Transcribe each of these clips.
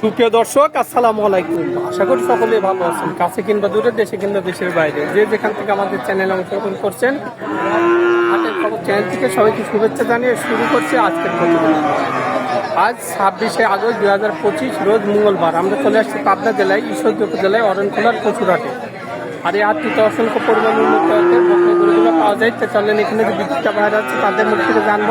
সুপ্রিয় দর্শক, আসসালামু আলাইকুম। আশা করি সকলে ভালো আছেন, কাছে কিংবা দূরে, দেশে কিংবা দেশের বাইরে। যে যেখান থেকে আমাদের চ্যানেলে অংশগ্রহণ করছেন চ্যানেল থেকে সবাইকে শুভেচ্ছা জানিয়ে শুরু করছে আজকের প্রতিবেদন। আজ ছাব্বিশে আগস্ট দু হাজার পঁচিশ, রোজ মঙ্গলবার। আমরা চলে আসছি পাবনা জেলায়, ঈশ্বরদী উপজেলায় অরণখোলার প্রচুরহাটে আর এই হাটটিতে অসংখ্য পরিমাণ উন্নত গরুগুলো পাওয়া যায়। তো চলেন এখানে যে বিক্রিটা বাইরে যাচ্ছে তাদের মুখ থেকে জানব।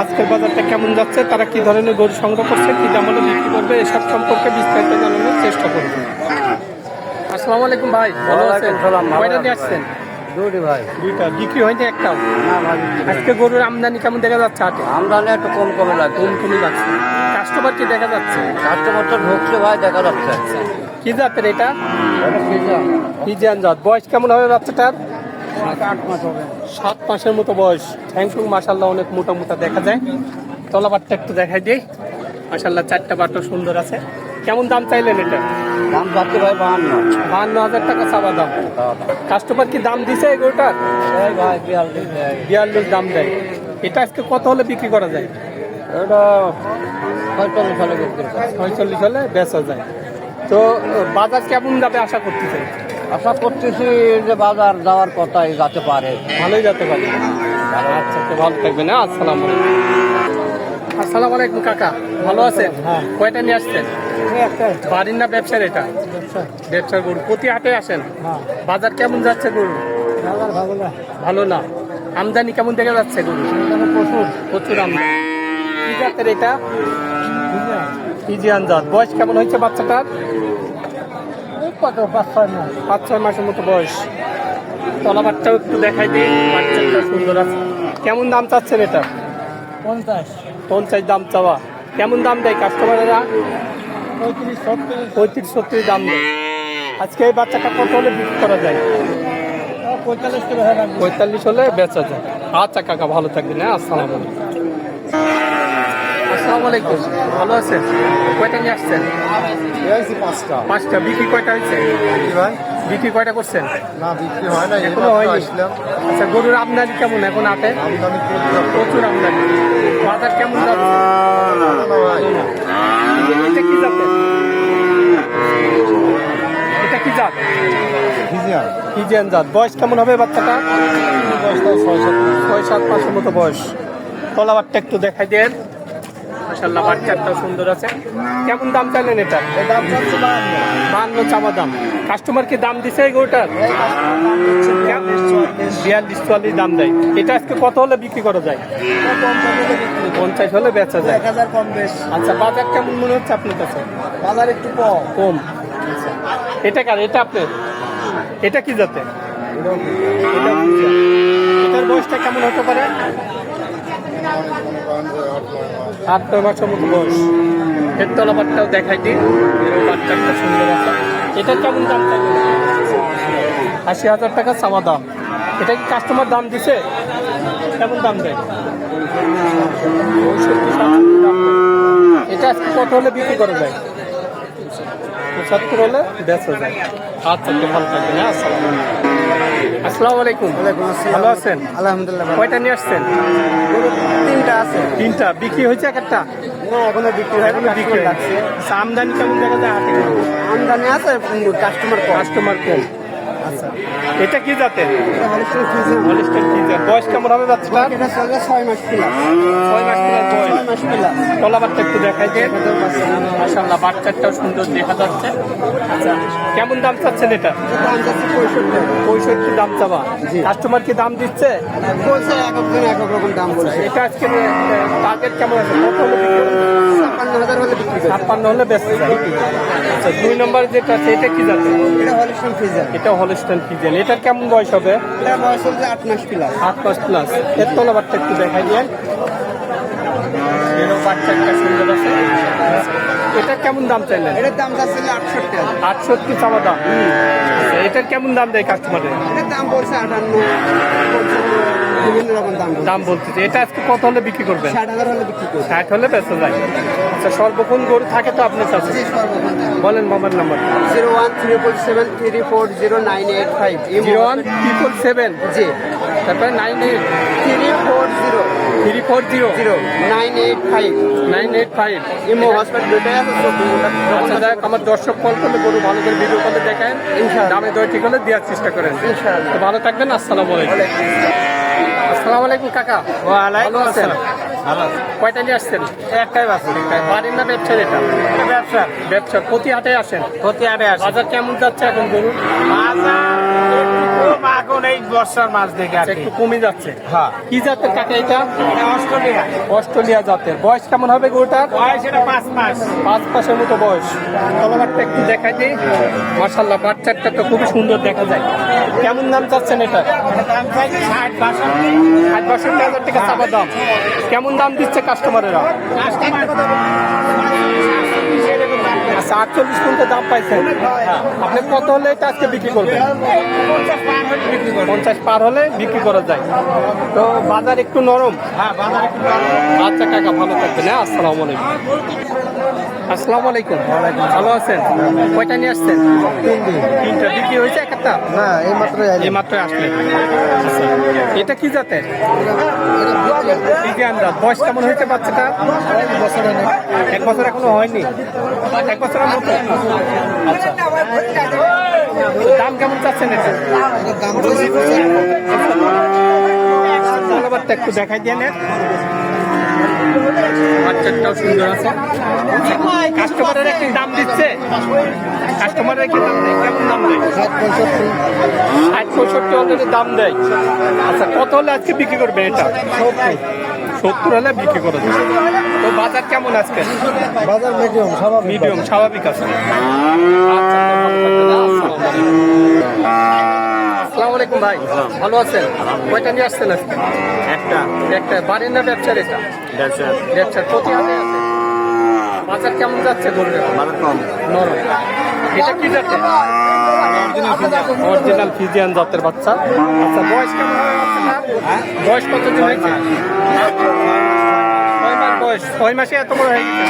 আজকের বাজারটা কেমন যাচ্ছে তারা কি ধরনের গরু সংগ্রহ করছে কি দামে বিক্রি করবে এসব সম্পর্কে বিস্তারিত জানানোর চেষ্টা করবে। আসসালামু আলাইকুম ভাই ভালো আছেন? কয়টা নিয়ে আসছেন? দুটি ভাই। দুইটা বিক্রি হয়নি একটাও? না ভাই আজকে গরুর আমদানি কেমন দেখা যাচ্ছে হাটে? আমদানি একটু কম কমে লাগছে কম কাস্টমার কি দেখা যাচ্ছে? কাস্টমার তো ঢুকছে ভাই দেখা যাচ্ছে। কি জাতের এটা? জাত? বয়স কেমন হবে বাচ্চাটার? সাত মাসের মতো বয়স। থ্যাংক ইউ মাসাল্লাহ অনেক মোটা মোটা দেখা যায়। তলাবারটা একটু দেখাই দিই। মাসাল্লাহ চারটা বারটা সুন্দর আছে। কেমন দাম চাইলেন এটা? দাম যাচ্ছে ভাই বাহান্ন। বাহান্ন হাজার টাকা চাওয়া দাম। কাস্টমার কি দাম দিছে এই গরুটার? ভাই বিয়াল্লিশ বিয়াল্লিশ দাম দেয়। এটা আজকে কত হলে বিক্রি করা যায়? এটা পঁয়তাল্লিশ সালে বিক্রি করে। পঁয়তাল্লিশ হলে বেচা যায়। তো বাজার কেমন যাবে আশা করতেছে আশা করতেছি যে বাজার যাওয়ার কথাই যাতে পারে। ভালোই যেতে পারে। আচ্ছা তো ভালো থাকবেন হ্যাঁ আসসালাম আসসালাম আলাইকুম কাকা। ভালো আছেন? হ্যাঁ। কয়টা নিয়ে আসছেন? বাড়ির না ব্যবসার এটা? ব্যবসার গরু। প্রতি হাটে আসেন? হ্যাঁ। বাজার কেমন যাচ্ছে গরু? ভালো না। আমদানি কেমন দেখা যাচ্ছে গরু? প্রচুর। প্রচুর আমদানি। কি জাতের এটা? ইজিয়ান জাত। বয়স কেমন হয়েছে বাচ্চাটার? কত পাঁচ ছয় মাস। পাঁচ ছয় মাসের মতো বয়স। তলাবারটাও একটু দেখাই দিই। বাচ্চাটা সুন্দর আছে। কেমন দাম চাচ্ছেন এটা? পঞ্চাশ। পঞ্চাশ দাম চাওয়া। কেমন দাম দেয় কাস্টমারেরা পঁয়ত্রিশ ছত্রিশ। পঁয়ত্রিশ ছত্রিশ দাম দেয়। আজকে এই বাচ্চাটা কত হলে বিক্রি করা যায়? পঁয়তাল্লিশ হলে বেচা যায়। আচ্ছা কাকা ভালো থাকবেন হ্যাঁ? আসসালাম আলাইকুম। আসসালামু আলাইকুম। ভালো আছেন? কয়টা নিয়ে আসছেন? পাঁচটা। পাঁচটা বিক্রি কয়টা হয়েছে? ভাই বিক্রি কয়টা করছেন? না বিক্রি হয় না এখনও হয়নি? আচ্ছা গরুর আমদানি কেমন এখন হাটে? আমদানি প্রচুর আমদানি। বাজার কেমন যাচ্ছে? এটা কি জাতের? এটা কি জাত? হিজিয়ান জাত। বয়স কেমন হবে বাচ্চাটা? ছয় সাত মাসের মতো বয়স। তলাবারটা একটু দেখাই দেন। মাসাল্লাহ বাচ্চাটাও সুন্দর আছে। কেমন দাম চাইলেন এটা? বান্ন চামা দাম। কাস্টমার কি দাম দিছে গরুটার? বিয়াল্লিশ চুয়াল্লিশ দাম দেয়। এটা আজকে কত হলে বিক্রি করা যায়? পঞ্চাশ হলে বেচা যায়। বেশ আচ্ছা বাজার কেমন মনে হচ্ছে আপনার কাছে? বাজার একটু কম। এটা কার? এটা আপনার? এটা কি যাতে এটা এটার বয়সটা কেমন হতে পারে? আট নয় মাসের মতো বয়স। এর তলাবারটাও দেখাই দিই এরও বাচ্চাটা সুন্দর এটা কেমন দাম আশি হাজার টাকা চাওয়া দাম। এটা কি কাস্টমার দাম দিছে? কেমন দাম দেয়। এটা আজকে কত হলে বিক্রি করা যায়? পঁচাত্তর হলে বেচা যায় আচ্ছা ভালো থাকবেন হ্যাঁ আসসালামু আলাইকুম। ভালো আছেন? আলহামদুলিল্লাহ। কয়টা নিয়ে আসছেন? তিনটা। বিক্রি হয়েছে এক একটা? না এখনও বিক্রি হয় এখনও বিক্রি লাগছে আচ্ছা, আমদানি কেমন দেখা যায় হাটে আমদানি আছে কাস্টমার কাস্টমার কম। আচ্ছা। এটা কি জাতের। হলিস্টার কি জাত? বয়স কেমন হবে বাচ্চাটা এটা চলে ছয় মাস প্লাস ছয় মাস প্লাস ছয় মাস প্লাস তলাবারটা একটু দেখাই বাচ্চাটাও সুন্দর দেখা যাচ্ছে। আচ্ছা কেমন দাম চাচ্ছেন এটা? দাম পঁয়ষট্টি পঁয়ষট্টি দাম চাবা কাস্টমার কি দাম দিচ্ছে? বলছে এক একজন এক এক রকম দাম বলছে। এটা আজকে টার্গেট কেমন আছে? কত হলে? ছাপ্পান্ন হাজার হলে বিক্রি ছাপ্পান্ন হলে বেশি আচ্ছা দুই নম্বর যেটা আছে এটা কি জাতে এটা হলিস্টিয়ান ফ্রিজিয়ান। এটা হলস্টাইন ফিজেন এটার কেমন বয়স হবে? এটা বয়স হচ্ছে আট মাস প্লাস আট পাঁচ প্লাস এর একটু দেখাই দিয়ে বাচ্চা একটা সুন্দর আছে। এটা কেমন দাম চাইলেন? এটার দাম যাচ্ছে আটষট্টি আটষট্টি চাওয়া দাম। আচ্ছা এটার কেমন দাম দেয় কাস্টমারের এটার দাম পড়ছে আটান্ন বিভিন্ন রকম দাম দাম বলতেছে। এটা আজকে কত হলে বিক্রি করবেন? ষাট হাজার হলে বিক্রি করছে ষাট হলে বেঁচে যায়। আচ্ছা সর্বক্ষণ গরু থাকে তো আপনার কাছে? বলেন mobile number. Zero one triple seven three four zero nine eight five. Zero one triple seven? জি। তারপরে nine eight? Three four zero. Three four zero? Zero. Nine eight five. Nine eight five? Imo hospital দুটাই আছে আচ্ছা আমার দর্শক call করলে গরু ভালো করে ভিডিও কলে দেখেন। দামে দর ঠিক হলে দেওয়ার চেষ্টা করেন। ইনশাআল্লাহ। ভালো থাকবেন আসসালামু আলাইকুম। আসসালামু আলাইকুম কাকা। ভালো আছেন? ভালো কয়টা নিয়ে আসছেন? একটাই বাস। বাড়ির না ব্যবসার এটা ব্যবসা। ব্যবসা। প্রতি হাটে আসেন? প্রতি বাজার কেমন যাচ্ছে এখন গরু? এখন এই বর্ষার মাছ দেখে আর একটু কমে যাচ্ছে। হ্যাঁ। কি জাতের কাকা এটা? অস্ট্রেলিয়া। অস্ট্রেলিয়া জাতের। বয়স কেমন হবে গরুটার? বয়স এটা পাঁচ মাস। পাঁচ মাসের মতো বয়স। তলাবারটা একটু দেখাই দিই। মার্শাল্লাহ বাচ্চাটা তো খুবই সুন্দর দেখা যায়। কেমন দাম চাচ্ছেন এটা? দাম চাইছে ষাট বাষট্টি। ষাট বাষট্টি হাজার টাকা চাপা দাম। কেমন দাম দিচ্ছে কাস্টমারেরা কাস্টমার আচ্ছা আটচল্লিশ পর্যন্ত দাম পাইছেন। আপনি কত হলে এটা আজকে বিক্রি করবেন? পঞ্চাশ পার হলে বিক্রি করা যায়। তো বাজার একটু নরম? হ্যাঁ বাজার একটু ভালো। আচ্ছা কাকা ভালো থাকবেন হ্যাঁ আসসালামু আলাইকুম। আসসালামু আলাইকুম। ভালো আছেন? কয়টা নিয়ে আসছেন? তিনটা। বিক্রি হয়েছে এক একটা? না এই মাত্র এই মাত্র আসলেন আচ্ছা, এটা কি জাতের? বিজ্ঞান জাত বয়স কেমন হয়েছে বাচ্চাটা? এক বছর এখনও হয়নি। এক বছর মতো? আচ্ছা দাম কেমন চাচ্ছেন এটা? ধন্যবাদটা একটু দেখাই দিয়ে বাচ্চাটাও সুন্দর আছে। কাস্টমারের একটি দাম দিচ্ছে? কাস্টমারের একটি দাম দেয়? কেমন দাম দেয়? ষাট পঁয়ষট্টি অলরেডি দাম দেয়। আচ্ছা কত হলে আজকে বিক্রি করবে এটা? সত্তর হলে বিক্রি করে দেবে। তো বাজার কেমন আজকে? বাজার মিডিয়াম স্বাভাবিক মিডিয়াম স্বাভাবিক আছে। আচ্ছা। আসসালামু আলাইকুম। ভাই। ভালো আছেন? কয়টা নিয়ে আসছেন আজকে? একটা। একটা। বাড়ির না ব্যবসার এটা? ব্যবসা ব্যবসার প্রতি হাতে আছে? বাজার কেমন যাচ্ছে বাজার কম। নরম। এটা কি যাচ্ছে অরিজিনাল ফিজিয়ান জাতের বাচ্চা। আচ্ছা বয়স কেমন বয়স কত দিন হয়েছে? ছয় মাস বয়স। ছয় মাসে এত বড় হয়ে গেছে?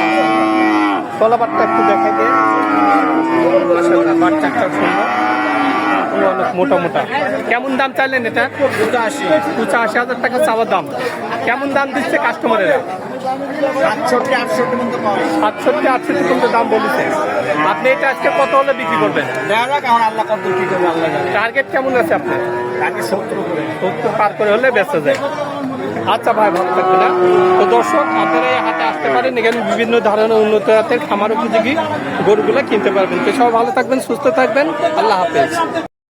তলাবারটা একটু দেখাই দিয়ে মাশাআল্লাহ, বাচ্চাটা সুন্দর। পুরো অনেক মোটা মোটা। কেমন দাম চাইলেন এটা? পঁচাশি। পঁচাশি হাজার টাকা চাওয়ার দাম। কেমন দাম দিচ্ছে কাস্টমারেরা সাতষট্টি আটষট্টি পাওয়া সাতষট্টি আটষট্টি পর্যন্ত দাম বলেছে। আপনি এটা আজকে কত হলে বিক্রি করবেন? দেখা যাক এখন আল্লাহ কত কি করবে আল্লাহ টার্গেট কেমন আছে আপনার? তাকে সত্তর করে। সত্তর পার করে হলে বেঁচে যায়। আচ্ছা ভাই ভালো থাকবে না তো দর্শক আপনারা এই হাটে আসতে পারেন। এখানে বিভিন্ন ধরনের উন্নত জাতের খামার উপযোগী গরুগুলো কিনতে পারবেন। তো সবাই ভালো থাকবেন সুস্থ থাকবেন। আল্লাহ হাফেজ।